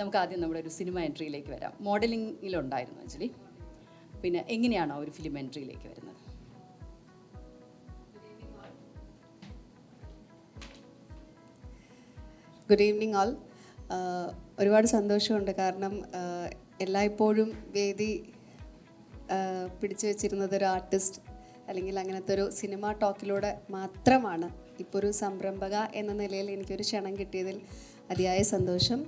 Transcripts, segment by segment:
നമുക്ക് ആദ്യം നമ്മുടെ ഒരു സിനിമ എൻട്രിയിലേക്ക് വരാം. മോഡലിംഗിലുണ്ടായിരുന്നു ആക്ച്വലി പിന്നെ എങ്ങനെയാണ് ഒരു ഫിലിം എൻട്രിയിലേക്ക് വരുന്നത്? ഗുഡ് ഈവനിങ് ആൾ ഒരുപാട് സന്തോഷമുണ്ട്. കാരണം എല്ലായ്പ്പോഴും വേദി പിടിച്ചു വെച്ചിരുന്നത് ഒരു ആർട്ടിസ്റ്റ് അല്ലെങ്കിൽ അങ്ങനത്തെ ഒരു സിനിമ ടോക്കിലൂടെ മാത്രമാണ്. ഇപ്പോൾ ഒരു സംരംഭക എന്ന നിലയിൽ എനിക്കൊരു ക്ഷണം കിട്ടിയതിൽ അതിയായ സന്തോഷം.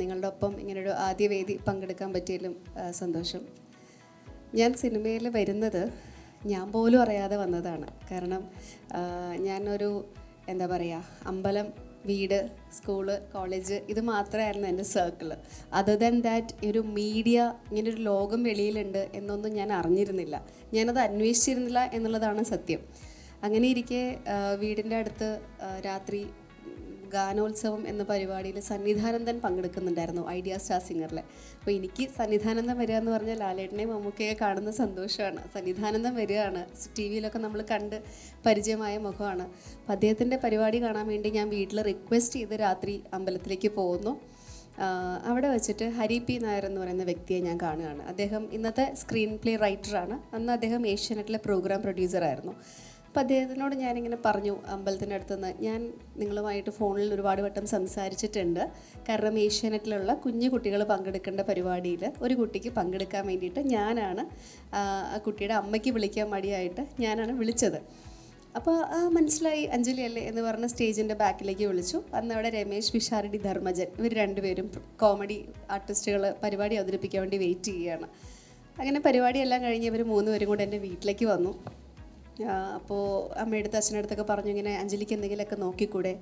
നിങ്ങളുടെ ഒപ്പം ഇങ്ങനൊരു ആദ്യ വേദി പങ്കെടുക്കാൻ പറ്റിയതിലും സന്തോഷം. ഞാൻ സിനിമയിൽ വരുന്നത് ഞാൻ പോലും അറിയാതെ വന്നതാണ്. കാരണം ഞാനൊരു എന്താ പറയുക അമ്പലം വീട് സ്കൂൾ കോളേജ് ഇത് മാത്രമായിരുന്നു എന്റെ സർക്കിൾ അതർ ദാൻ ദാറ്റ് ഒരു മീഡിയ ഇങ്ങനെ ഒരു ലോകം വെളിയിലുണ്ട് എന്നൊന്നും ഞാൻ അറിഞ്ഞിരുന്നില്ല. ഞാനത് അന്വേഷിച്ചിരുന്നില്ല എന്നുള്ളതാണ് സത്യം. അങ്ങനെ ഇരിക്കെ വീടിന്റെ അടുത്ത് രാത്രി ഗാനോത്സവം എന്ന പരിപാടിയിൽ സന്നിധാനന്ദൻ പങ്കെടുക്കുന്നുണ്ടായിരുന്നു ഐഡിയ സ്റ്റാർ സിംഗറിൽ അപ്പോൾ എനിക്ക് സന്നിധാനന്ദൻ വരിക എന്ന് പറഞ്ഞാൽ ലാലേട്ടനെയും മമ്മൂക്കയെ കാണുന്ന സന്തോഷമാണ്. സന്നിധാനന്ദൻ വരികയാണ്. ടി വിയിലൊക്കെ നമ്മൾ കണ്ട് പരിചയമായ മുഖമാണ്. അപ്പോൾ അദ്ദേഹത്തിന്റെ പരിപാടി കാണാൻ വേണ്ടി ഞാൻ വീട്ടിൽ റിക്വസ്റ്റ് ചെയ്ത് രാത്രി അമ്പലത്തിലേക്ക് പോകുന്നു. അവിടെ വെച്ചിട്ട് ഹരി പി നായർ എന്ന് പറയുന്ന വ്യക്തിയെ ഞാൻ കാണുകയാണ്. അദ്ദേഹം ഇന്നത്തെ സ്ക്രീൻ പ്ലേ റൈറ്ററാണ്. അന്ന് അദ്ദേഹം ഏഷ്യാനെറ്റിലെ പ്രോഗ്രാം പ്രൊഡ്യൂസറായിരുന്നു. അപ്പോൾ അദ്ദേഹത്തിനോട് ഞാനിങ്ങനെ പറഞ്ഞു അമ്പലത്തിന്റെ അടുത്തുനിന്ന് ഞാൻ നിങ്ങളുമായിട്ട് ഫോണിൽ ഒരുപാട് വട്ടം സംസാരിച്ചിട്ടുണ്ട്. കാരണം ഏഷ്യാനെറ്റിലുള്ള കുഞ്ഞു കുട്ടികൾ പങ്കെടുക്കേണ്ട പരിപാടിയിൽ ഒരു കുട്ടിക്ക് പങ്കെടുക്കാൻ വേണ്ടിയിട്ട് ഞാനാണ് ആ കുട്ടിയുടെ അമ്മയ്ക്ക് വിളിക്കാൻ മടിയായിട്ട് ഞാനാണ് വിളിച്ചത്. അപ്പോൾ ആ മനസ്സിലായി അഞ്ജലി അല്ലേ? എന്ന് പറഞ്ഞ സ്റ്റേജിന്റെ ബാക്കിലേക്ക് വിളിച്ചു. അന്ന് അവിടെ രമേശ് വിശാരടി ധർമ്മജൻ ഇവർ രണ്ടുപേരും കോമഡി ആർട്ടിസ്റ്റുകൾ പരിപാടി അവതരിപ്പിക്കാൻ വേണ്ടി വെയിറ്റ് ചെയ്യുകയാണ്. അങ്ങനെ പരിപാടിയെല്ലാം കഴിഞ്ഞ് ഇവർ മൂന്നുപേരും കൂടെ എന്റെ വീട്ടിലേക്ക് വന്നു. അപ്പോൾ അമ്മയടുത്ത് അച്ഛനടുത്തൊക്കെ പറഞ്ഞു ഇങ്ങനെ അഞ്ജലിക്ക് എന്തെങ്കിലുമൊക്കെ നോക്കിക്കൂടെ?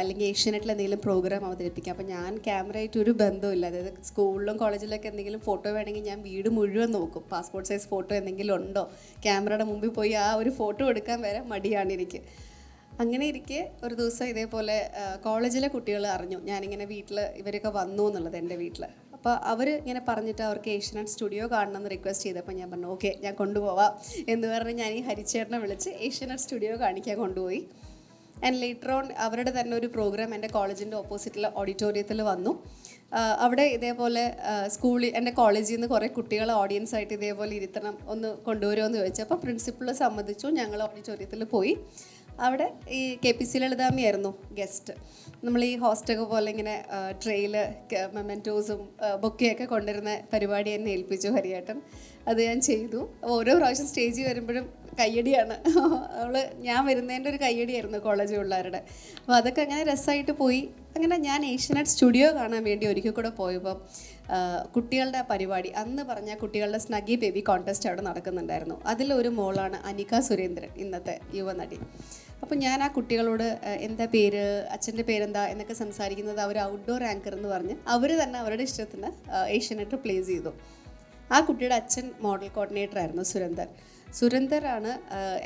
അല്ലെങ്കിൽ ഏഷ്യാനെറ്റിൽ എന്തെങ്കിലും പ്രോഗ്രാം അവതരിപ്പിക്കാം. അപ്പോൾ ഞാൻ ക്യാമറയായിട്ട് ഒരു ബന്ധമില്ല അതായത് സ്കൂളിലും കോളേജിലൊക്കെ എന്തെങ്കിലും ഫോട്ടോ വേണമെങ്കിൽ ഞാൻ വീട് മുഴുവൻ നോക്കും. പാസ്പോർട്ട് സൈസ് ഫോട്ടോ എന്തെങ്കിലും ഉണ്ടോ? ക്യാമറയുടെ മുമ്പിൽ പോയി ആ ഒരു ഫോട്ടോ എടുക്കാൻ വരെ മടിയാണ് എനിക്ക്. അങ്ങനെ ഇരിക്കെ ഒരു ദിവസം ഇതേപോലെ കോളേജിലെ കുട്ടികൾ അറിഞ്ഞു. ഞാനിങ്ങനെ വീട്ടിൽ ഇവരൊക്കെ വന്നു എന്നുള്ളത് എന്റെ വീട്ടിൽ അപ്പോൾ അവർ ഇങ്ങനെ പറഞ്ഞിട്ട് അവർക്ക് ഏഷ്യനെറ്റ് സ്റ്റുഡിയോ കാണണം എന്ന് റിക്വസ്റ്റ് ചെയ്തപ്പോൾ ഞാൻ പറഞ്ഞു ഓക്കെ ഞാൻ കൊണ്ടുപോവാം. എന്ന് പറഞ്ഞ് ഞാൻ ഈ ഹരിച്ചേട്ടനെ വിളിച്ച് ഏഷ്യനെറ്റ് സ്റ്റുഡിയോ കാണിക്കാൻ കൊണ്ടുപോയി. ആൻഡ് ലേറ്റർ ഓൺ അവരുടെ തന്നെ ഒരു പ്രോഗ്രാം എന്റെ കോളേജിന്റെ ഓപ്പോസിറ്റിലെ ഓഡിറ്റോറിയത്തിൽ വന്നു. അവിടെ ഇതേപോലെ സ്കൂളിൽ എന്റെ കോളേജിൽ നിന്ന് കുറേ കുട്ടികൾ ഓഡിയൻസ് ആയിട്ട് ഇതേപോലെ ഇരുത്തണം ഒന്ന് കൊണ്ടുവരുമോ എന്ന് ചോദിച്ചപ്പോൾ അപ്പോൾ സമ്മതിച്ചു ഞങ്ങൾ ഓഡിറ്റോറിയത്തിൽ പോയി. അവിടെ ഈ കെ പി സി ലളിതാമിയായിരുന്നു ഗസ്റ്റ് നമ്മൾ ഈ ഹോസ്റ്റൊക്കെ പോലെ ഇങ്ങനെ ട്രെയിൽ മെമെന്റോസും ബൊക്കെയൊക്കെ കൊണ്ടുവരുന്ന പരിപാടി എന്നെ ഏൽപ്പിച്ചു ഹരിയേട്ടൻ. അത് ഞാൻ ചെയ്തു. ഓരോ പ്രാവശ്യം സ്റ്റേജിൽ വരുമ്പോഴും കയ്യടിയാണ്. അവൾ ഞാൻ വരുന്നതിന്റെ ഒരു കയ്യടിയായിരുന്നു കോളേജ് പിള്ളേരുടെ. അപ്പോൾ അതൊക്കെ അങ്ങനെ രസമായിട്ട് പോയി. അങ്ങനെ ഞാൻ ഏഷ്യനെറ്റ് സ്റ്റുഡിയോ കാണാൻ വേണ്ടി ഒരിക്കൽ കൂടെ പോയപ്പം കുട്ടികളുടെ പരിപാടി അന്ന് പറഞ്ഞ കുട്ടികളുടെ സ്നഗി ബേബി കോൺടെസ്റ്റ് അവിടെ നടക്കുന്നുണ്ടായിരുന്നു. അതിലൊരു മോളാണ് അനിക സുരേന്ദ്രൻ ഇന്നത്തെ യുവനടി. അപ്പോൾ ഞാൻ ആ കുട്ടികളോട് എന്താ പേര്? അച്ഛന്റെ പേരെന്താ? എന്നൊക്കെ സംസാരിക്കുന്നത് അവർ ഔട്ട്ഡോർ ആങ്കർ എന്ന് പറഞ്ഞ് അവർ തന്നെ അവരുടെ ഇഷ്ടത്തിന് ഏഷ്യനെറ്റ് പ്ലേസ് ചെയ്തു. ആ കുട്ടിയുടെ അച്ഛൻ മോഡൽ കോർഡിനേറ്റർ ആയിരുന്നു സുരന്ദർ സുരന്ദറാണ്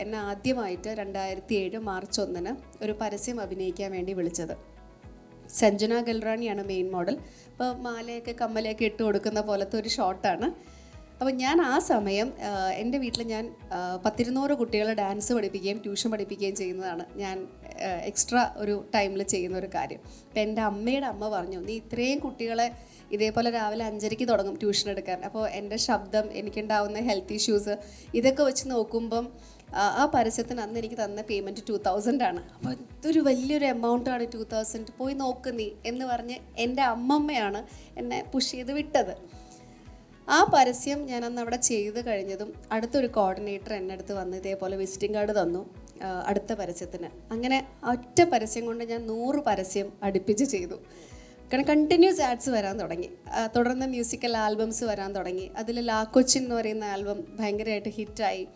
എന്നെ ആദ്യമായിട്ട് രണ്ടായിരത്തി ഏഴ് മാർച്ച് ഒന്നിന് ഒരു പരസ്യം അഭിനയിക്കാൻ വേണ്ടി വിളിച്ചത്. സഞ്ജന ഗൽറാണിയാണ് മെയിൻ മോഡൽ ഇപ്പോൾ മാലയൊക്കെ കമ്മലയൊക്കെ ഇട്ട് കൊടുക്കുന്ന പോലത്തെ ഒരു ഷോട്ടാണ് അപ്പോൾ ഞാൻ ആ സമയം എന്റെ വീട്ടിൽ ഞാൻ പത്തിരുന്നൂറ് കുട്ടികളെ ഡാൻസ് പഠിപ്പിക്കുകയും ട്യൂഷൻ പഠിപ്പിക്കുകയും ചെയ്യുന്നതാണ് ഞാൻ എക്സ്ട്രാ ഒരു ടൈമിൽ ചെയ്യുന്ന ഒരു കാര്യം. അപ്പം എന്റെ അമ്മയുടെ അമ്മ പറഞ്ഞു നീ ഇത്രയും കുട്ടികളെ ഇതേപോലെ രാവിലെ അഞ്ചരയ്ക്ക് തുടങ്ങും ട്യൂഷൻ എടുക്കാൻ. അപ്പോൾ എന്റെ ശബ്ദം എനിക്കുണ്ടാവുന്ന ഹെൽത്ത് ഇഷ്യൂസ് ഇതൊക്കെ വെച്ച് നോക്കുമ്പം ആ ആ പരസ്യത്തിന് അന്ന് എനിക്ക് തന്ന പേയ്മെന്റ് ടു തൗസൻഡ് ആണ്. അപ്പോൾ ഇതൊരു വലിയൊരു എമൗണ്ട് ആണ് ടു തൗസൻഡ് പോയി നോക്ക് നീ എന്ന് പറഞ്ഞ് എന്റെ അമ്മമ്മയാണ് എന്നെ പുഷ് ചെയ്ത് വിട്ടത്. ആ പരസ്യം ഞാൻ അന്ന് അവിടെ ചെയ്ത് കഴിഞ്ഞതും അടുത്തൊരു കോർഡിനേറ്റർ എന്റെ അടുത്ത് വന്ന് ഇതേപോലെ വിസിറ്റിംഗ് കാർഡ് തന്നു. അടുത്ത പരസ്യത്തിന്. അങ്ങനെ ഒറ്റ പരസ്യം കൊണ്ട് ഞാൻ നൂറ് പരസ്യം അടുപ്പിച്ച് ചെയ്തു. കാരണം കണ്ടിന്യൂസ് ആഡ്സ് വരാൻ തുടങ്ങി. തുടർന്ന് മ്യൂസിക്കൽ ആൽബംസ് വരാൻ തുടങ്ങി. അതിൽ ലാക്കൊച്ചിൻ എന്ന് പറയുന്ന ആൽബം ഭയങ്കരമായിട്ട് ഹിറ്റായി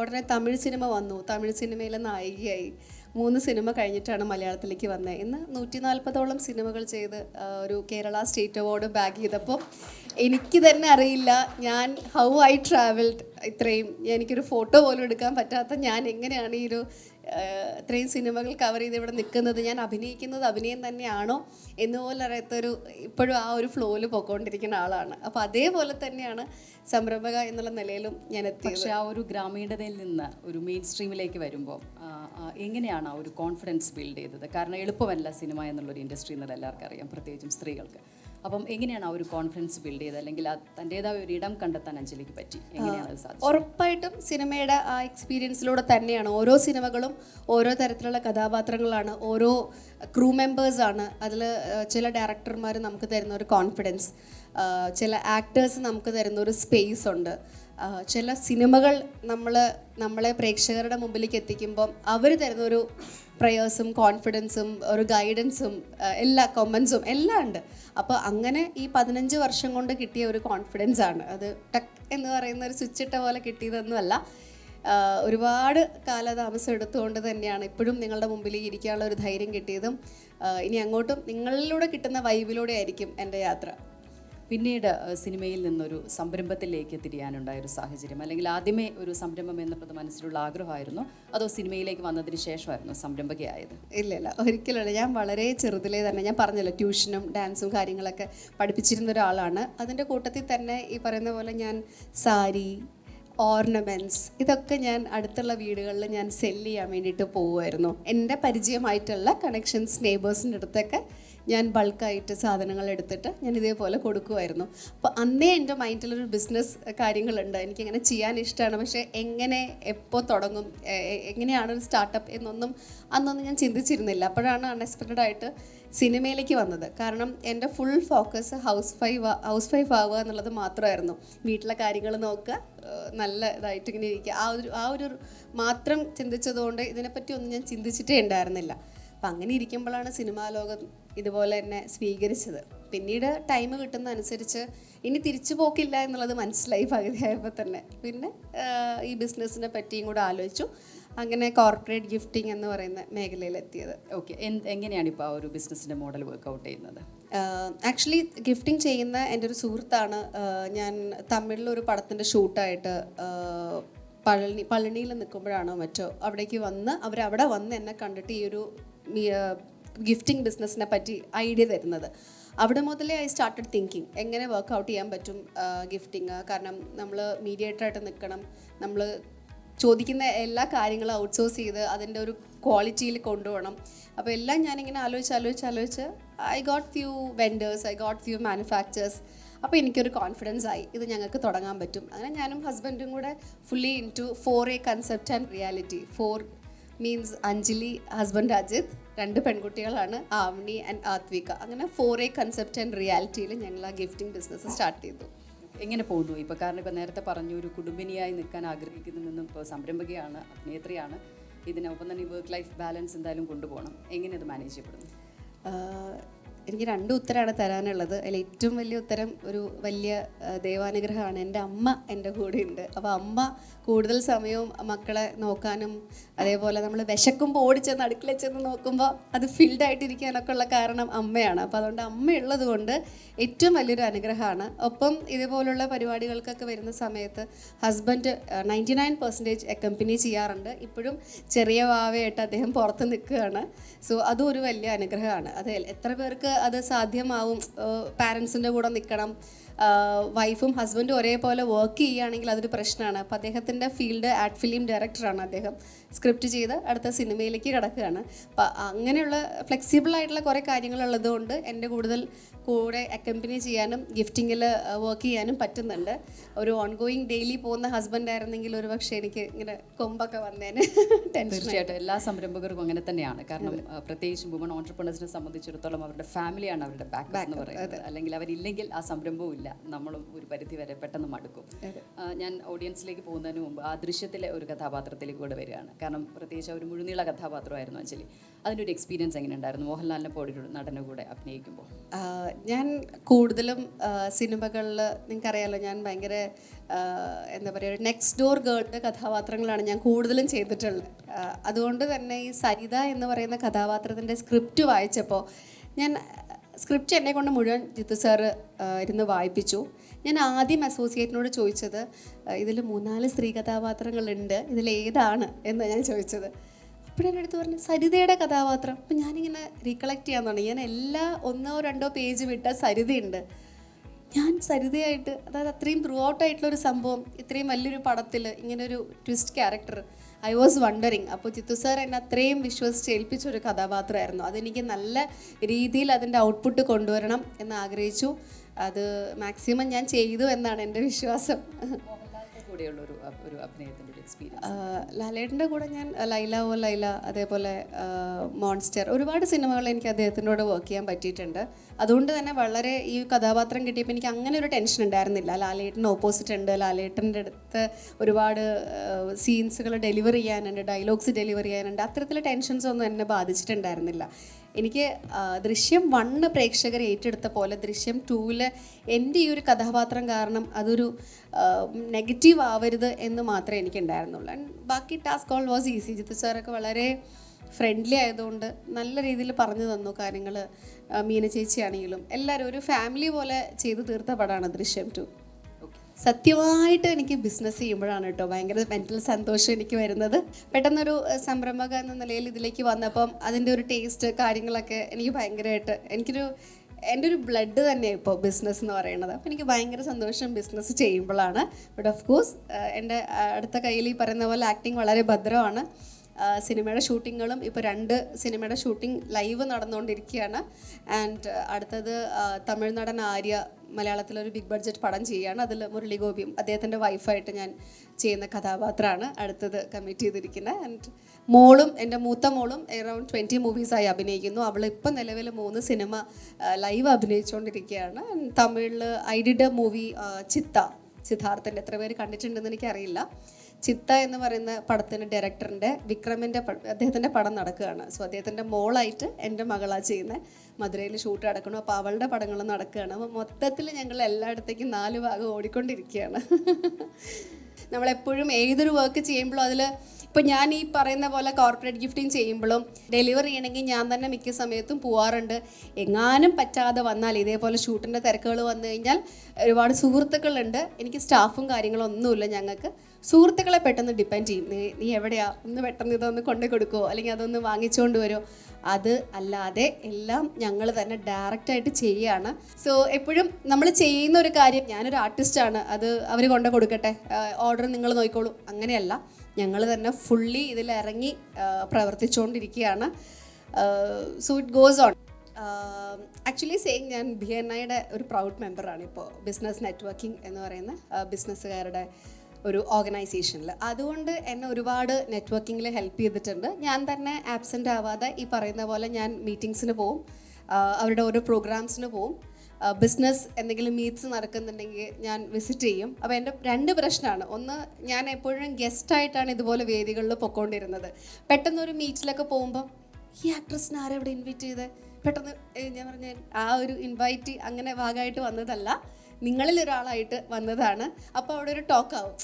ഉടനെ തമിഴ് സിനിമ വന്നു. തമിഴ് സിനിമയിലെ നായികയായി. മൂന്ന് സിനിമ കഴിഞ്ഞിട്ടാണ് മലയാളത്തിലേക്ക് വന്നത് ഇന്ന് നൂറ്റി നാൽപ്പതോളം സിനിമകൾ ചെയ്ത് ഒരു കേരള സ്റ്റേറ്റ് അവാർഡ് ബാഗ് ചെയ്തപ്പോൾ എനിക്ക് തന്നെ അറിയില്ല ഞാൻ ഹൗ ഐ ട്രാവൽഡ് ഇത്രയും. എനിക്കൊരു ഫോട്ടോ പോലും എടുക്കാൻ പറ്റാത്ത ഞാൻ എങ്ങനെയാണ് ഈ ഒരു ഇത്രയും സിനിമകൾ കവർ ചെയ്ത് ഇവിടെ നിൽക്കുന്നത് ഞാൻ അഭിനയിക്കുന്നത് അഭിനയം തന്നെയാണോ എന്നുപോലെ അറിയാത്തൊരു ഇപ്പോഴും ആ ഒരു ഫ്ലോയിൽ പോയിക്കൊണ്ടിരിക്കുന്ന ആളാണ്. അപ്പോൾ അതേപോലെ തന്നെയാണ് സംരംഭക എന്നുള്ള നിലയിലും ഞാൻ എത്തി പക്ഷേ ആ ഒരു ഗ്രാമീണതയിൽ നിന്ന് ഒരു മെയിൻ സ്ട്രീമിലേക്ക് വരുമ്പോൾ എങ്ങനെയാണ് ആ ഒരു കോൺഫിഡൻസ് ബിൽഡ് ചെയ്തത്? കാരണം എളുപ്പമല്ല സിനിമ എന്നുള്ളൊരു ഇൻഡസ്ട്രി എന്നുള്ള എല്ലാവർക്കും അറിയാം പ്രത്യേകിച്ചും സ്ത്രീകൾക്ക്. അപ്പം എങ്ങനെയാണ് ആ ഒരു കോൺഫിഡൻസ് ബിൽഡ് ചെയ്തത്? അല്ലെങ്കിൽ തന്റെതായ ഒരു ഇടം കണ്ടെത്താൻ അഞ്ജലിക്ക് പറ്റി? എങ്ങനെയാണ് അത് സാധിച്ചത്? ഉറപ്പായിട്ടും സിനിമയുടെ ആ എക്സ്പീരിയൻസിലൂടെ തന്നെയാണ്. ഓരോ സിനിമകളും ഓരോ തരത്തിലുള്ള കഥാപാത്രങ്ങളാണ്. ഓരോ ക്രൂ മെമ്പേഴ്സാണ് അതിൽ ചില ഡയറക്ടർമാർ നമുക്ക് തരുന്ന ഒരു കോൺഫിഡൻസ് ചില ആക്ടേഴ്സ് നമുക്ക് തരുന്ന ഒരു സ്പേസ് ഉണ്ട്. ചില സിനിമകൾ നമ്മൾ നമ്മളെ പ്രേക്ഷകരുടെ മുമ്പിലേക്ക് എത്തിക്കുമ്പം അവർ തരുന്ന ഒരു പ്രയേഴ്സും കോൺഫിഡൻസും ഒരു ഗൈഡൻസും എല്ലാ കൊമൻസും എല്ലാം ഉണ്ട്. അപ്പോൾ അങ്ങനെ ഈ പതിനഞ്ച് വർഷം കൊണ്ട് കിട്ടിയ ഒരു കോൺഫിഡൻസ് ആണ്. അത് ടക്ക് എന്ന് പറയുന്ന ഒരു സ്വിച്ച് ഇട്ട പോലെ കിട്ടിയതൊന്നുമല്ല. ഒരുപാട് കാലതാമസം എടുത്തുകൊണ്ട് തന്നെയാണ് ഇപ്പോഴും നിങ്ങളുടെ മുമ്പിൽ ഇരിക്കാനുള്ള ഒരു ധൈര്യം കിട്ടിയതും. ഇനി അങ്ങോട്ടും നിങ്ങളിലൂടെ കിട്ടുന്ന വൈബിലൂടെ ആയിരിക്കും എന്റെ യാത്ര. പിന്നീട് സിനിമയിൽ നിന്നൊരു സംരംഭത്തിലേക്ക് തിരിയാനുണ്ടായ ഒരു സാഹചര്യം. അല്ലെങ്കിൽ ആദ്യമേ ഒരു സംരംഭം എന്നുള്ളത് മനസ്സിലുള്ള ആഗ്രഹമായിരുന്നു. അതോ സിനിമയിലേക്ക് വന്നതിന് ശേഷമായിരുന്നു സംരംഭകയായത്? ഇല്ല ഇല്ല. ഒരിക്കലും ഞാൻ വളരെ ചെറുതിലേ തന്നെ ഞാൻ പറഞ്ഞല്ലോ ട്യൂഷനും ഡാൻസും കാര്യങ്ങളൊക്കെ പഠിപ്പിച്ചിരുന്ന ഒരാളാണ്. അതിന്റെ കൂട്ടത്തിൽ തന്നെ ഈ പറയുന്ന പോലെ ഞാൻ സാരി ഓർണമെന്റ്സ് ഇതൊക്കെ ഞാൻ അടുത്തുള്ള വീടുകളിൽ ഞാൻ സെൽ ചെയ്യാൻ വേണ്ടിയിട്ട് പോവുമായിരുന്നു. എന്റെ പരിചയമായിട്ടുള്ള കണക്ഷൻസ് നെയ്ബേഴ്സിന്റെ അടുത്തൊക്കെ ഞാൻ ബൾക്കായിട്ട് സാധനങ്ങൾ എടുത്തിട്ട് ഞാൻ ഇതേപോലെ കൊടുക്കുമായിരുന്നു. അപ്പോൾ അന്നേ എന്റെ മൈൻഡിലൊരു ബിസിനസ് കാര്യങ്ങളുണ്ട്. എനിക്കിങ്ങനെ ചെയ്യാൻ ഇഷ്ടമാണ് പക്ഷേ എങ്ങനെ എപ്പോൾ തുടങ്ങും എങ്ങനെയാണ് ഒരു സ്റ്റാർട്ടപ്പ് എന്നൊന്നും അന്നൊന്നും ഞാൻ ചിന്തിച്ചിരുന്നില്ല. അപ്പോഴാണ് അൺഎക്സ്പെക്റ്റഡ് ആയിട്ട് സിനിമയിലേക്ക് വന്നത്. കാരണം എന്റെ full focus housewife housewife ആവുക എന്നുള്ളത് മാത്രമായിരുന്നു. വീട്ടിലെ കാര്യങ്ങൾ നോക്കുക നല്ല ഇതായിട്ട് ഇങ്ങനെ ഇരിക്കുക. ആ ഒരു ആ ഒരു മാത്രം ചിന്തിച്ചതുകൊണ്ട് ഇതിനെപ്പറ്റി ഒന്നും ഞാൻ ചിന്തിച്ചിട്ടേ ഉണ്ടായിരുന്നില്ല. അപ്പം അങ്ങനെ ഇരിക്കുമ്പോഴാണ് സിനിമാ ലോകം ഇതുപോലെ തന്നെ സ്വീകരിച്ചത്. പിന്നീട് ടൈം കിട്ടുന്നതനുസരിച്ച് ഇനി തിരിച്ചു പോക്കില്ല എന്നുള്ളത് മനസ്സിലായി പകുതിയായപ്പോൾ തന്നെ. പിന്നെ ഈ ബിസിനസ്സിനെ പറ്റിയും കൂടെ ആലോചിച്ചു. അങ്ങനെ കോർപ്പറേറ്റ് ഗിഫ്റ്റിംഗ് എന്ന് പറയുന്ന മേഖലയിലെത്തിയത്. ഓക്കെ എങ്ങനെയാണ് ഇപ്പോൾ ആ ഒരു ബിസിനസ്സിന്റെ മോഡൽ വർക്കൗട്ട് ചെയ്യുന്നത്? ആക്ച്വലി ഗിഫ്റ്റിംഗ് ചെയ്യുന്ന എന്റെ ഒരു സുഹൃത്താണ് ഞാൻ തമിഴിലൊരു പടത്തിന്റെ ഷൂട്ടായിട്ട് പഴനി പളനിയിൽ നിൽക്കുമ്പോഴാണോ മറ്റോ അവിടേക്ക് വന്ന് അവരവിടെ വന്ന് എന്നെ കണ്ടിട്ട് ഈ ഒരു ഗിഫ്റ്റിംഗ് ബിസിനസ്സിനെ പറ്റി ഐഡിയ തരുന്നത്. അവിടെ മുതലേ ഐ സ്റ്റാർട്ടഡ് തിങ്കിങ് എങ്ങനെ വർക്കൗട്ട് ചെയ്യാൻ പറ്റും ഗിഫ്റ്റിങ് കാരണം നമ്മൾ മീഡിയേറ്ററായിട്ട് നിൽക്കണം നമ്മൾ ചോദിക്കുന്ന എല്ലാ കാര്യങ്ങളും ഔട്ട്സോഴ്സ് ചെയ്ത് അതിന്റെ ഒരു ക്വാളിറ്റിയിൽ കൊണ്ടുപോകണം. അപ്പോൾ എല്ലാം ഞാനിങ്ങനെ ആലോചിച്ച് ആലോചിച്ച് ആലോചിച്ച് I got few vendors I got few manufacturers അപ്പോൾ എനിക്കൊരു കോൺഫിഡൻസ് ആയി. ഇത് ഞങ്ങൾക്ക് തുടങ്ങാൻ പറ്റും. അങ്ങനെ ഞാനും ഹസ്ബൻഡും കൂടെ fully into four a concept and reality four means Anjali husband Ajith രണ്ട് പെൺകുട്ടികളാണ് ആവണി ആൻഡ് ആത്വിക. അങ്ങനെ ഫോർ എ കൺസെപ്റ്റ് ആൻഡ് റിയാലിറ്റിയിൽ ഞങ്ങൾ ആ ഗിഫ്റ്റിംഗ് ബിസിനസ് സ്റ്റാർട്ട് ചെയ്തു. എങ്ങനെ പോകുന്നു? ഇപ്പോൾ കാരണം ഇപ്പോൾ നേരത്തെ പറഞ്ഞു ഒരു കുടുംബിനിയായി നിൽക്കാൻ ആഗ്രഹിക്കുന്നു നിന്നും ഇപ്പോൾ സംരംഭകയാണ് അഭിനേത്രിയാണ്. ഇതിനൊപ്പം തന്നെ വർക്ക് ലൈഫ് ബാലൻസ് എന്തായാലും കൊണ്ടുപോകണം. എങ്ങനെ അത് മാനേജ് ചെയ്യപ്പെടുന്നു? എനിക്ക് രണ്ട് ഉത്തരമാണ് തരാനുള്ളത്. അതിൽ ഏറ്റവും വലിയ ഉത്തരം ഒരു വലിയ ദൈവാനുഗ്രഹമാണ്. എന്റെ അമ്മ എന്റെ കൂടെ ഉണ്ട് അപ്പോൾ അമ്മ കൂടുതൽ സമയവും മക്കളെ നോക്കാനും അതേപോലെ നമ്മൾ വിശക്കുമ്പോൾ ഓടിച്ചെന്ന് അടുക്കള ചെന്ന് നോക്കുമ്പോൾ അത് ഫിൽഡ് ആയിട്ടിരിക്കാനൊക്കെ ഉള്ള കാരണം അമ്മയാണ്. അപ്പോൾ അതുകൊണ്ട് അമ്മ ഉള്ളത് കൊണ്ട് ഏറ്റവും വലിയൊരു അനുഗ്രഹമാണ്. ഒപ്പം ഇതുപോലുള്ള പരിപാടികൾക്കൊക്കെ വരുന്ന സമയത്ത് husband ninety nine percentage accompany ചെയ്യാറുണ്ട്. ഇപ്പോഴും ചെറിയ വാവയായിട്ട് അദ്ദേഹം പുറത്ത് നിൽക്കുകയാണ്. സോ അതും ഒരു വലിയ അനുഗ്രഹമാണ്. അത് എത്ര പേർക്ക് അത് സാധ്യമാവും. പാരൻസിന്റെ കൂടെ നിൽക്കണം വൈഫും ഹസ്ബൻഡും ഒരേപോലെ വർക്ക് ചെയ്യുകയാണെങ്കിൽ അതൊരു പ്രശ്നമാണ്. അപ്പോൾ അദ്ദേഹത്തിന്റെ ഫീൽഡ് ആഡ് ഫിലിം ഡയറക്ടറാണ് അദ്ദേഹം. സ്ക്രിപ്റ്റ് ചെയ്ത് അടുത്ത സിനിമയിലേക്ക് കിടക്കുകയാണ്. അപ്പം അങ്ങനെയുള്ള ഫ്ലെക്സിബിൾ ആയിട്ടുള്ള കുറേ കാര്യങ്ങളുള്ളത് കൊണ്ട് എന്റെ കൂടുതൽ കൂടെ അക്കമ്പനി ചെയ്യാനും ഗിഫ്റ്റിങ്ങിൽ വർക്ക് ചെയ്യാനും പറ്റുന്നുണ്ട്. ഒരു ഓൺഗോയിങ് ഡെയിലി പോകുന്ന ഹസ്ബൻഡ് ആയിരുന്നെങ്കിൽ ഒരു പക്ഷേ എനിക്ക് ഇങ്ങനെ കൊമ്പൊക്കെ വന്നേന് തീർച്ചയായിട്ടും. എല്ലാ സംരംഭകർക്കും അങ്ങനെ തന്നെയാണ്. കാരണം പ്രത്യേകിച്ച് പ്രത്യേകിച്ചും വുമൺ ഓൺടർപ്രണേഴ്സിനെ സംബന്ധിച്ചിടത്തോളം അവരുടെ ഫാമിലിയാണ് അവരുടെ ബാക്ക് എന്ന് പറയുന്നത്. അല്ലെങ്കിൽ അവരില്ലെങ്കിൽ ആ സംരംഭവും ഇല്ല. നമ്മളും ഒരു പരിധി വരെ പെട്ടെന്ന് മടുക്കും. ഞാൻ ഓഡിയൻസിലേക്ക് പോകുന്നതിന് മുമ്പ് ആ ദൃശ്യത്തിലെ ഒരു കഥാപാത്രത്തിലേക്ക് കൂടെ വരികയാണ്. കാരണം പ്രത്യേകിച്ച് ഒരു മുഴുനീള കഥാപാത്രമായിരുന്നു അഞ്ജലി. അതിന്റെ ഒരു എക്സ്പീരിയൻസ് എങ്ങനെ ഉണ്ടായിരുന്നു മോഹൻലാലിനെ പോലെ നടന്റെ കൂടെ അഭിനയിക്കുമ്പോൾ ഞാൻ കൂടുതലും സിനിമകളിൽ നിങ്ങൾക്കറിയാലോ ഞാൻ ഭയങ്കര എന്താ പറയുക നെക്സ്റ്റ് ഡോർ ഗേളിന്റെ കഥാപാത്രങ്ങളാണ് ഞാൻ കൂടുതലും ചെയ്തിട്ടുള്ളത് അതുകൊണ്ട് തന്നെ ഈ സരിത എന്ന് പറയുന്ന കഥാപാത്രത്തിന്റെ സ്ക്രിപ്റ്റ് വായിച്ചപ്പോൾ ഞാൻ സ്ക്രിപ്റ്റ് എന്നെ കൊണ്ട് മുഴുവൻ ജിത്തു സാറ് ഇരുന്ന് വായിപ്പിച്ചു. ഞാൻ ആദ്യം അസോസിയേറ്റിനോട് ചോദിച്ചത് ഇതിൽ മൂന്നാൽ സ്ത്രീ കഥാപാത്രങ്ങളുണ്ട് ഇതിൽ ഏതാണ് എന്ന് ഞാൻ ചോദിച്ചത്. അപ്പോഴെന്റെ അടുത്ത് പറഞ്ഞു സരിതയുടെ കഥാപാത്രം. അപ്പം ഞാനിങ്ങനെ റീകളക്ട് ചെയ്യാൻ തുടങ്ങി. ഞാൻ എല്ലാ ഒന്നോ രണ്ടോ പേജ് വിട്ട സരിതയുണ്ട്. ഞാൻ സരിതയായിട്ട് അതായത് അത്രയും ത്രൂ ഔട്ട് ആയിട്ടുള്ള ഒരു സംഭവം ഇത്രയും വലിയൊരു പടത്തിൽ ഇങ്ങനൊരു twist character I was wondering അപ്പോൾ ചിത്തു സാർ എന്നെ അത്രയും വിശ്വസിച്ച് ഏൽപ്പിച്ച ഒരു കഥാപാത്രമായിരുന്നു. അതെനിക്ക് നല്ല രീതിയിൽ അതിന്റെ ഔട്ട്പുട്ട് കൊണ്ടുവരണം എന്ന് ആഗ്രഹിച്ചു. അത് മാക്സിമം ഞാൻ ചെയ്തു എന്നാണ് എന്റെ വിശ്വാസം. മോഹൻലാലിന്റെ കൂടെയുള്ള ഒരു എക്സ്പീരിയൻസ് ലാലേട്ടന്റെ കൂടെ ഞാൻ ലൈല ഓ ലൈല അതേപോലെ മോൺസ്റ്റർ ഒരുപാട് സിനിമകൾ എനിക്ക് അദ്ദേഹത്തിനോട് വർക്ക് ചെയ്യാൻ പറ്റിയിട്ടുണ്ട്. അതുകൊണ്ട് തന്നെ വളരെ ഈ കഥാപാത്രം കിട്ടിയപ്പോൾ എനിക്ക് അങ്ങനെ ഒരു ടെൻഷൻ ഉണ്ടായിരുന്നില്ല. ലാലേട്ടൻ ഓപ്പോസിറ്റ് ഉണ്ട്. ലാലേട്ടന്റെ അടുത്ത് ഒരുപാട് സീൻസുകൾ ഡെലിവർ ചെയ്യാനുണ്ട്. ഡയലോഗ്സ് ഡെലിവർ ചെയ്യാനുണ്ട്. അത്തരത്തിലെ ടെൻഷൻസ് ഒന്നും എന്നെ ബാധിച്ചിട്ടുണ്ടായിരുന്നില്ല. എനിക്ക് ദൃശ്യം വണ്ണ് പ്രേക്ഷകർ ഏറ്റെടുത്ത പോലെ ദൃശ്യം ടൂവിൽ എന്റെ ഈ ഒരു കഥാപാത്രം കാരണം അതൊരു നെഗറ്റീവ് ആവരുത് എന്ന് മാത്രമേ എനിക്ക് ഉണ്ടായിരുന്നുള്ളൂ ആൻഡ് ബാക്കി task all was easy Jithu സാറൊക്കെ വളരെ ഫ്രണ്ട്ലി ആയതുകൊണ്ട് നല്ല രീതിയിൽ പറഞ്ഞു തന്നു കാര്യങ്ങൾ മീന ചേച്ചിയാണെങ്കിലും എല്ലാവരും ഒരു ഫാമിലി പോലെ ചെയ്തു തീർത്ത പടമാണ് ദൃശ്യം ടു സത്യമായിട്ട് എനിക്ക് ബിസിനസ് ചെയ്യുമ്പോഴാണ് കേട്ടോ ഭയങ്കര മെന്റൽ സന്തോഷം എനിക്ക് വരുന്നത്. പെട്ടെന്നൊരു സംരംഭക എന്ന നിലയിൽ ഇതിലേക്ക് വന്നപ്പം അതിന്റെ ഒരു ടേസ്റ്റ് കാര്യങ്ങളൊക്കെ എനിക്ക് ഭയങ്കരമായിട്ട് എനിക്കൊരു എന്റെ ഒരു ബ്ലഡ് തന്നെ ഇപ്പോൾ ബിസിനസ് എന്ന് പറയുന്നത്. അപ്പോൾ എനിക്ക് ഭയങ്കര സന്തോഷം ബിസിനസ് ചെയ്യുമ്പോഴാണ്. ബട്ട് ഓഫ് കോഴ്സ് എന്റെ അടുത്ത കയ്യിൽ ഈ പറയുന്ന പോലെ ആക്ടിങ് വളരെ ഭദ്രമാണ്. സിനിമയുടെ ഷൂട്ടിങ്ങുകളും ഇപ്പോൾ രണ്ട് സിനിമയുടെ ഷൂട്ടിംഗ് ലൈവ് നടന്നുകൊണ്ടിരിക്കുകയാണ്. ആൻഡ് അടുത്തത് ആ, തമിഴ് നടൻ ആര്യ മലയാളത്തിലൊരു ബിഗ് ബഡ്ജറ്റ് പടം ചെയ്യുകയാണ്. അതിൽ മുരളി ഗോപിയും അദ്ദേഹത്തിന്റെ വൈഫായിട്ട് ഞാൻ ചെയ്യുന്ന കഥാപാത്രമാണ് അടുത്തത് കമ്മിറ്റ് ചെയ്തിരിക്കുന്നത്. ആൻഡ് മോളും എന്റെ മൂത്ത മോളും എറൗണ്ട് ട്വന്റി മൂവീസായി അഭിനയിക്കുന്നു. അവൾ ഇപ്പം നിലവിൽ മൂന്ന് സിനിമ ലൈവ് അഭിനയിച്ചുകൊണ്ടിരിക്കുകയാണ്. തമിഴിൽ ഐ ഡിഡ് മൂവി ചിത്ത സിദ്ധാർത്ഥന്റെ. എത്ര പേര് കണ്ടിട്ടുണ്ടെന്ന് എനിക്കറിയില്ല. ചിത്ത എന്ന് പറയുന്ന പടത്തിന്റെ ഡയറക്ടറിന്റെ വിക്രമിന്റെ അദ്ദേഹത്തിന്റെ പടം നടക്കുകയാണ്. സോ അദ്ദേഹത്തിന്റെ മോളായിട്ട് എന്റെ മകളാ ചെയ്യുന്നത് മധുരയിൽ ഷൂട്ട് നടക്കണം അപ്പോൾ അവളുടെ പടങ്ങൾ നടക്കുകയാണ്. അപ്പോൾ മൊത്തത്തിൽ ഞങ്ങൾ എല്ലായിടത്തേക്കും നാല് ഭാഗം ഓടിക്കൊണ്ടിരിക്കുകയാണ്. നമ്മളെപ്പോഴും ഏതൊരു വർക്ക് ചെയ്യുമ്പോഴും അതിൽ ഇപ്പം ഞാൻ ഈ പറയുന്ന പോലെ കോർപ്പറേറ്റ് ഗിഫ്റ്റിംഗ് ചെയ്യുമ്പോഴും ഡെലിവറി ചെയ്യണമെങ്കിൽ ഞാൻ തന്നെ മിക്ക സമയത്തും പോവാറുണ്ട്. എങ്ങാനും പറ്റാതെ വന്നാൽ ഇതേപോലെ ഷൂട്ടിന്റെ തിരക്കുകൾ വന്നു കഴിഞ്ഞാൽ ഒരുപാട് സുഹൃത്തുക്കളുണ്ട്. എനിക്ക് സ്റ്റാഫും കാര്യങ്ങളൊന്നുമില്ല ഞങ്ങൾക്ക്. സുഹൃത്തുക്കളെ പെട്ടെന്ന് ഡിപ്പെൻഡ് ചെയ്യും. നീ നീ എവിടെയാ? ഒന്ന് പെട്ടെന്ന് ഇതൊന്ന് കൊണ്ടു കൊടുക്കുമോ അല്ലെങ്കിൽ അതൊന്ന് വാങ്ങിച്ചുകൊണ്ട് വരുമോ അത് അല്ലാതെ എല്ലാം ഞങ്ങൾ തന്നെ ഡയറക്റ്റായിട്ട് ചെയ്യുകയാണ് സോ എപ്പോഴും നമ്മൾ ചെയ്യുന്ന ഒരു കാര്യം ഞാനൊരു ആർട്ടിസ്റ്റാണ് അത് അവർ കൊണ്ടു കൊടുക്കട്ടെ. ഓർഡർ നിങ്ങൾ നോക്കിക്കോളൂ. അങ്ങനെയല്ല. ഞങ്ങൾ തന്നെ ഫുള്ളി ഇതിൽ ഇറങ്ങി പ്രവർത്തിച്ചുകൊണ്ടിരിക്കുകയാണ് so it goes on actually same ഞാൻ ബി എൻ ഐയുടെ ഒരു പ്രൗഡ് മെമ്പറാണ് ഇപ്പോൾ ബിസിനസ് നെറ്റ്വർക്കിംഗ് എന്ന് പറയുന്ന ബിസിനസ്സുകാരുടെ ഒരു ഓർഗനൈസേഷനിൽ അതുകൊണ്ട് എന്നെ ഒരുപാട് നെറ്റ്വർക്കിങ്ങിൽ ഹെൽപ്പ് ചെയ്തിട്ടുണ്ട്. ഞാൻ തന്നെ ആബ്സെന്റ് ആവാതെ ഈ പറയുന്ന പോലെ ഞാൻ മീറ്റിങ്സിന് പോവും. അവരുടെ ഓരോ പ്രോഗ്രാംസിന് പോവും. ബിസിനസ് എന്തെങ്കിലും മീറ്റ്സ് നടക്കുന്നുണ്ടെങ്കിൽ ഞാൻ വിസിറ്റ് ചെയ്യും. അപ്പോൾ എന്റെ രണ്ട് പ്രശ്നമാണ് ഒന്ന് ഞാൻ എപ്പോഴും ഗസ്റ്റായിട്ടാണ് ഇതുപോലെ വേദികളിൽ പൊക്കോണ്ടിരുന്നത്. പെട്ടെന്ന് ഒരു മീറ്റിലൊക്കെ പോകുമ്പം ഈ ആക്ട്രസിനെ ആരെവിടെ ഇൻവൈറ്റ് ചെയ്ത്? പെട്ടെന്ന് ഞാൻ പറഞ്ഞ ആ ഒരു ഇൻവൈറ്റ് അങ്ങനെ ഭാഗമായിട്ട് വന്നതല്ല. നിങ്ങളിൽ ഒരാളായിട്ട് വന്നതാണ്. അപ്പോൾ അവിടെ ഒരു ടോക്ക് ആവും.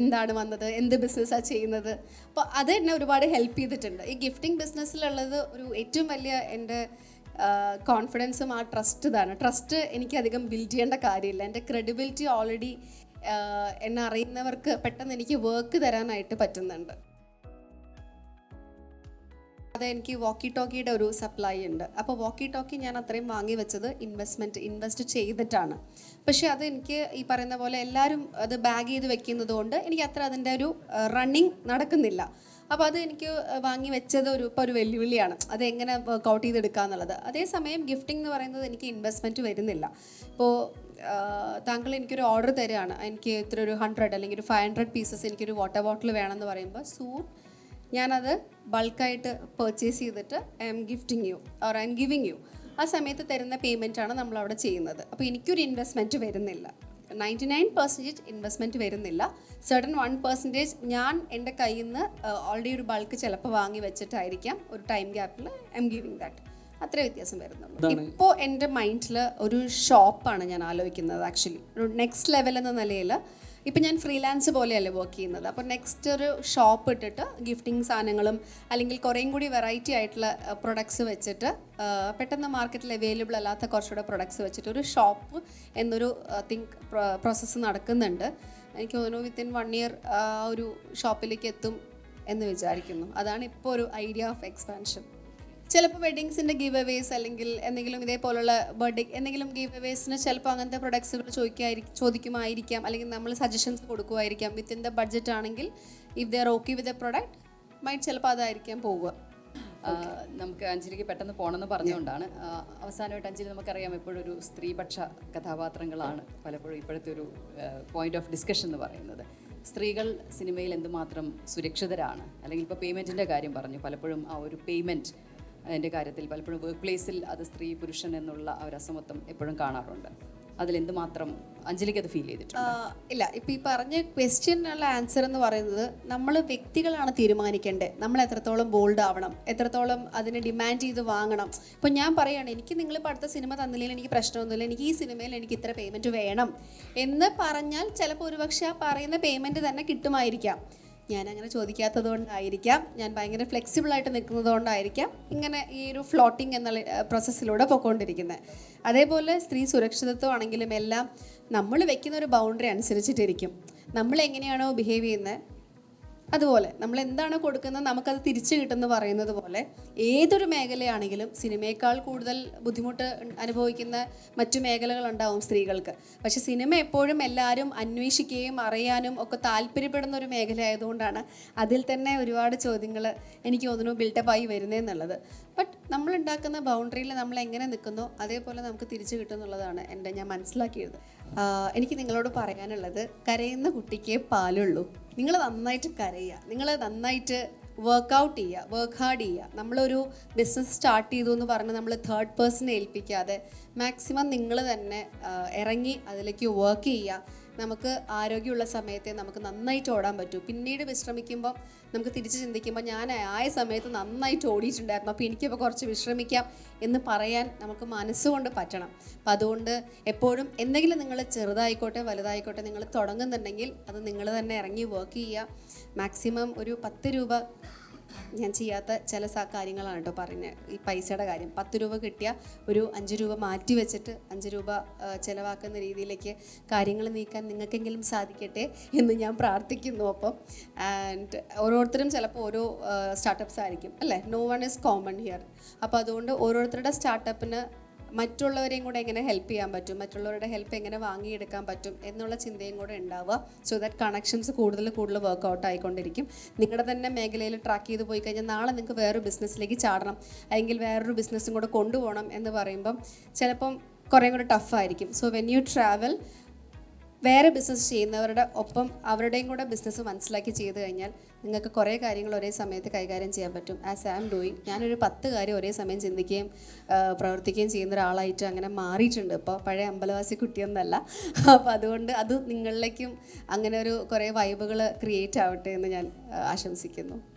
എന്താണ് വന്നത്? എന്ത് ബിസിനസ്സാണ് ചെയ്യുന്നത്? അപ്പോൾ അത് എന്നെ ഒരുപാട് ഹെൽപ്പ് ചെയ്തിട്ടുണ്ട്. ഈ ഗിഫ്റ്റിംഗ് ബിസിനസ്സിലുള്ളത് ഒരു ഏറ്റവും വലിയ എന്റെ കോൺഫിഡൻസും ആ ട്രസ്റ്റ് ഇതാണ്. ട്രസ്റ്റ് എനിക്ക് അധികം ബിൽഡ് ചെയ്യേണ്ട കാര്യമില്ല. എന്റെ ക്രെഡിബിലിറ്റി ഓൾറെഡി എന്നെ അറിയുന്നവർക്ക് പെട്ടെന്ന് എനിക്ക് വർക്ക് തരാനായിട്ട് പറ്റുന്നുണ്ട്. അതെ എനിക്ക് വോക്കി ടോക്കിയുടെ ഒരു സപ്ലൈ ഉണ്ട്. അപ്പോൾ വോക്കി ടോക്കി ഞാൻ അത്രയും വാങ്ങി വെച്ചത് ഇൻവെസ്റ്റ്മെന്റ് ഇൻവെസ്റ്റ് ചെയ്തിട്ടാണ്. പക്ഷേ അത് എനിക്ക് ഈ പറയുന്ന പോലെ എല്ലാവരും അത് ബാഗ് ചെയ്ത് വെക്കുന്നത് കൊണ്ട് എനിക്ക് അത്ര അതിന്റെ ഒരു റണ്ണിങ് നടക്കുന്നില്ല. അപ്പോൾ അത് എനിക്ക് വാങ്ങി വെച്ചത് ഒരു ഇപ്പോൾ ഒരു വെല്ലുവിളിയാണ്. അത് എങ്ങനെ വർക്കൗട്ട് ചെയ്തെടുക്കുക എന്നുള്ളത് അതേസമയം ഗിഫ്റ്റിംഗ് എന്ന് പറയുന്നത് എനിക്ക് ഇൻവെസ്റ്റ്മെന്റ് വരുന്നില്ല. ഇപ്പോൾ താങ്കൾ എനിക്കൊരു ഓർഡർ തരികയാണ് എനിക്ക് ഇത്ര ഒരു ഹൺഡ്രഡ് അല്ലെങ്കിൽ ഒരു ഫൈവ് ഹൺഡ്രഡ് പീസസ് എനിക്കൊരു വാട്ടർ ബോട്ടിൽ വേണമെന്ന് പറയുമ്പോൾ സൂർ ഞാനത് ബൾക്കായിട്ട് പർച്ചേസ് ചെയ്തിട്ട് I'm gifting you or I'm giving you ആ സമയത്ത് തരുന്ന പേയ്മെന്റ് ആണ് നമ്മൾ അവിടെ ചെയ്യുന്നത്. അപ്പോൾ എനിക്കൊരു ഇൻവെസ്റ്റ്മെന്റ് വരുന്നില്ല. നയന്റി നയൻ പെർസെന്റേജ് ഇൻവെസ്റ്റ്മെന്റ് വരുന്നില്ല. സെർട്ടൺ വൺ പെർസെന്റേജ് ഞാൻ എന്റെ കയ്യിൽ നിന്ന് ഓൾറെഡി ഒരു ബൾക്ക് ചിലപ്പോൾ വാങ്ങി വെച്ചിട്ടായിരിക്കാം. ഒരു ടൈം ഗ്യാപ്പിൽ ഐ എം ഗിവിങ് ദാറ്റ് അത്ര വ്യത്യാസം വരുന്നുള്ളൂ. ഇപ്പോൾ എന്റെ മൈൻഡിൽ ഒരു ഷോപ്പാണ് ഞാൻ ആലോചിക്കുന്നത് ആക്ച്വലി ഒരു നെക്സ്റ്റ് ലെവൽ എന്ന നിലയിൽ ഇപ്പം ഞാൻ ഫ്രീലാൻസ് പോലെയല്ലേ വർക്ക് ചെയ്യുന്നത്. അപ്പോൾ നെക്സ്റ്റ് ഒരു ഷോപ്പ് ഇട്ടിട്ട് ഗിഫ്റ്റിംഗ് സാധനങ്ങളും അല്ലെങ്കിൽ കുറേയും കൂടി വെറൈറ്റി ആയിട്ടുള്ള പ്രൊഡക്ട്സ് വെച്ചിട്ട് പെട്ടെന്ന് മാർക്കറ്റിൽ അവൈലബിൾ അല്ലാത്ത കുറച്ചുകൂടെ പ്രൊഡക്ട്സ് വെച്ചിട്ട് ഒരു ഷോപ്പ് എന്നൊരു തിങ്ക് പ്രോസസ്സ് നടക്കുന്നുണ്ട്. എനിക്ക് തോന്നുന്നു വിത്തിൻ വൺ ഇയർ ഒരു ഷോപ്പിലേക്ക് എത്തും എന്ന് വിചാരിക്കുന്നു. അതാണ് ഇപ്പോൾ ഒരു ഐഡിയ ഓഫ് എക്സ്പാൻഷൻ ചിലപ്പോൾ വെഡിങ്സിന്റെ ഗീവ് അവേസ് അല്ലെങ്കിൽ എന്തെങ്കിലും ഇതേപോലുള്ള ബർത്ത്ഡേ എന്തെങ്കിലും ഗീവ് അവേസിന് ചിലപ്പോൾ അങ്ങനത്തെ പ്രൊഡക്ട്സുകൾ ചോദിക്കായിരിക്കും ചോദിക്കുമായിരിക്കാം. അല്ലെങ്കിൽ നമ്മൾ സജഷൻസ് കൊടുക്കുമായിരിക്കാം. വിത്തിൻ ദ ബഡ്ജറ്റ് ആണെങ്കിൽ if they're okay with a product mind ചിലപ്പോൾ അതായിരിക്കാം പോവുക. നമുക്ക് അഞ്ജലിക്ക് പെട്ടെന്ന് പോകണമെന്ന് പറഞ്ഞുകൊണ്ടാണ്. അവസാനമായിട്ട് അഞ്ജലി നമുക്കറിയാം എപ്പോഴും ഒരു സ്ത്രീപക്ഷ കഥാപാത്രങ്ങളാണ് പലപ്പോഴും ഇപ്പോഴത്തെ ഒരു പോയിന്റ് ഓഫ് ഡിസ്കഷൻ എന്ന് പറയുന്നത്. സ്ത്രീകൾ സിനിമയിൽ എന്തുമാത്രം സുരക്ഷിതരാണ്? അല്ലെങ്കിൽ ഇപ്പോൾ പേയ്മെന്റിന്റെ കാര്യം പറഞ്ഞു. പലപ്പോഴും ആ ഒരു പേയ്മെന്റ് അതിന്റെ കാര്യത്തിൽ പലപ്പോഴും വർക്ക് പ്ലേസിൽ അത് സ്ത്രീ പുരുഷൻ എന്നുള്ള ആ ഒരു അസമത്വം എപ്പോഴും കാണാറുണ്ട്. അതിലെന്തുമാത്രം അഞ്ജലിക്ക് അത് ഫീൽ ചെയ്തിട്ടുണ്ട്? ഇല്ല. ഇപ്പം ഈ പറഞ്ഞ ക്വസ്റ്റ്യനുള്ള ആൻസർ എന്ന് പറയുന്നത് നമ്മൾ വ്യക്തികളാണ് തീരുമാനിക്കേണ്ടത്. നമ്മൾ എത്രത്തോളം ബോൾഡ് ആവണം എത്രത്തോളം അതിനെ ഡിമാൻഡ് ചെയ്ത് വാങ്ങണം. ഇപ്പം ഞാൻ പറയുകയാണ് എനിക്ക് നിങ്ങൾ ഇപ്പോൾ അടുത്ത സിനിമ തന്നില്ലെങ്കിൽ എനിക്ക് പ്രശ്നമൊന്നുമില്ല എനിക്ക് ഈ സിനിമയിൽ എനിക്ക് ഇത്ര പേയ്മെന്റ് വേണം എന്ന് പറഞ്ഞാൽ ചിലപ്പോൾ ഒരുപക്ഷെ ആ പറയുന്ന പേയ്മെന്റ് തന്നെ കിട്ടുമായിരിക്കാം. ഞാൻ അങ്ങനെ ചോദിക്കാത്തത് കൊണ്ടായിരിക്കാം. ഞാൻ ഭയങ്കര ഫ്ലെക്സിബിൾ ആയിട്ട് നിൽക്കുന്നത് കൊണ്ടായിരിക്കാം ഇങ്ങനെ ഈ ഒരു ഫ്ലോട്ടിംഗ് എന്നുള്ള പ്രോസസ്സിലൂടെ പോയിക്കൊണ്ടിരിക്കുന്നത് അതേപോലെ സ്ത്രീ സുരക്ഷിതത്വം ആണെങ്കിലും എല്ലാം നമ്മൾ വെക്കുന്ന ഒരു ബൗണ്ടറി അനുസരിച്ചിട്ടിരിക്കും. നമ്മൾ എങ്ങനെയാണോ ബിഹേവ് ചെയ്യുന്നത് അതുപോലെ നമ്മൾ എന്താണ് കൊടുക്കുന്നത്? നമുക്കത് തിരിച്ചു കിട്ടുമെന്ന് പറയുന്നത് പോലെ ഏതൊരു മേഖലയാണെങ്കിലും സിനിമയേക്കാൾ കൂടുതൽ ബുദ്ധിമുട്ട് അനുഭവിക്കുന്ന മറ്റു മേഖലകളുണ്ടാവും സ്ത്രീകൾക്ക്. പക്ഷെ സിനിമ എപ്പോഴും എല്ലാവരും അന്വേഷിക്കുകയും അറിയാനും ഒക്കെ താല്പര്യപ്പെടുന്ന ഒരു മേഖല ആയതുകൊണ്ടാണ് അതിൽ തന്നെ ഒരുപാട് ചോദ്യങ്ങൾ എനിക്ക് തോന്നുന്നു ബിൽഡപ്പായി വരുന്നതെന്നുള്ളത് ബട്ട് നമ്മൾ ഉണ്ടാക്കുന്ന ബൗണ്ടറിയിൽ നമ്മൾ എങ്ങനെ നിൽക്കുന്നു? അതേപോലെ നമുക്ക് തിരിച്ചു കിട്ടുന്നുള്ളതാണ് എന്റെ ഞാൻ മനസ്സിലാക്കിയത്. എനിക്ക് നിങ്ങളോട് പറയാനുള്ളത് കരയുന്ന കുട്ടിക്കേ പാലുള്ളൂ. നിങ്ങൾ നന്നായിട്ട് കരയുക. നിങ്ങൾ നന്നായിട്ട് വർക്കൗട്ട് ചെയ്യുക വർക്ക് ഹാർഡ് ചെയ്യുക. നമ്മളൊരു ബിസിനസ് സ്റ്റാർട്ട് ചെയ്തു എന്ന് പറഞ്ഞ് നമ്മൾ തേർഡ് പേഴ്സണെ ഏൽപ്പിക്കാതെ മാക്സിമം നിങ്ങൾ തന്നെ ഇറങ്ങി അതിലേക്ക് വർക്ക് ചെയ്യുക. നമുക്ക് ആരോഗ്യമുള്ള സമയത്തെ നമുക്ക് നന്നായിട്ട് ഓടാൻ പറ്റൂ. പിന്നീട് വിശ്രമിക്കുമ്പോൾ നമുക്ക് തിരിച്ച് ചിന്തിക്കുമ്പോൾ ഞാൻ ആയ സമയത്ത് നന്നായിട്ട് ഓടിയിട്ടുണ്ടായിരുന്നു. അപ്പോൾ എനിക്കിപ്പോൾ കുറച്ച് വിശ്രമിക്കാം എന്ന് പറയാൻ നമുക്ക് മനസ്സുകൊണ്ട് പറ്റണം. അപ്പം അതുകൊണ്ട് എപ്പോഴും എന്തെങ്കിലും നിങ്ങൾ ചെറുതായിക്കോട്ടെ വലുതായിക്കോട്ടെ നിങ്ങൾ തുടങ്ങുന്നുണ്ടെങ്കിൽ അത് നിങ്ങൾ തന്നെ ഇറങ്ങി വർക്ക് ചെയ്യുക. മാക്സിമം ഒരു പത്ത് രൂപ ഞാൻ ചെയ്യാത്ത ചില കാര്യങ്ങളാണ് കേട്ടോ പറയുന്നത്. ഈ പൈസയുടെ കാര്യം. പത്ത് രൂപ കിട്ടിയ ഒരു അഞ്ച് രൂപ മാറ്റി വെച്ചിട്ട് അഞ്ച് രൂപ ചിലവാക്കുന്ന രീതിയിലേക്ക് കാര്യങ്ങൾ നീക്കാൻ നിങ്ങൾക്കെങ്കിലും സാധിക്കട്ടെ എന്ന് ഞാൻ പ്രാർത്ഥിക്കുന്നു അപ്പം. ആൻഡ് ഓരോരുത്തരും ചിലപ്പോൾ ഓരോ സ്റ്റാർട്ടപ്സ് ആയിരിക്കും. അല്ലേ? No one is common here അപ്പോൾ അതുകൊണ്ട് ഓരോരുത്തരുടെ സ്റ്റാർട്ടപ്പിന് മറ്റുള്ളവരെയും കൂടെ എങ്ങനെ ഹെൽപ്പ് ചെയ്യാൻ പറ്റും? മറ്റുള്ളവരുടെ ഹെൽപ്പ് എങ്ങനെ വാങ്ങിയെടുക്കാൻ പറ്റും? എന്നുള്ള ചിന്തയും കൂടെ ഉണ്ടാവുക. സോ ദാറ്റ് കണക്ഷൻസ് കൂടുതൽ കൂടുതൽ വർക്കൗട്ട് ആയിക്കൊണ്ടിരിക്കും. നിങ്ങളുടെ തന്നെ മേഖലയിൽ ട്രാക്ക് ചെയ്ത് പോയി കഴിഞ്ഞാൽ നാളെ നിങ്ങൾക്ക് വേറൊരു ബിസിനസ്സിലേക്ക് ചാടണം. അല്ലെങ്കിൽ വേറൊരു ബിസിനസ്സും കൂടെ കൊണ്ടുപോകണം എന്ന് പറയുമ്പം ചിലപ്പം കുറേ കൂടെ ടഫായിരിക്കും സോ വെൻ യു ട്രാവൽ വേറെ ബിസിനസ് ചെയ്യുന്നവരുടെ ഒപ്പം അവരുടെയും കൂടെ ബിസിനസ് മനസ്സിലാക്കി ചെയ്തു കഴിഞ്ഞാൽ നിങ്ങൾക്ക് കുറേ കാര്യങ്ങൾ ഒരേ സമയത്ത് കൈകാര്യം ചെയ്യാൻ പറ്റും. ആസ് ഐ ആം ഡൂയിങ് ഞാനൊരു പത്ത് കാര്യം ഒരേ സമയം ചിന്തിക്കുകയും പ്രവർത്തിക്കുകയും ചെയ്യുന്ന ഒരാളായിട്ട് അങ്ങനെ മാറിയിട്ടുണ്ട്. ഇപ്പോൾ പഴയ അമ്പലവാസി കുട്ടിയൊന്നല്ല. അപ്പോൾ അതുകൊണ്ട് അത് നിങ്ങളിലേക്കും അങ്ങനെ ഒരു കുറേ വൈബുകൾ ക്രിയേറ്റ് ആവട്ടെ എന്ന് ഞാൻ ആശംസിക്കുന്നു.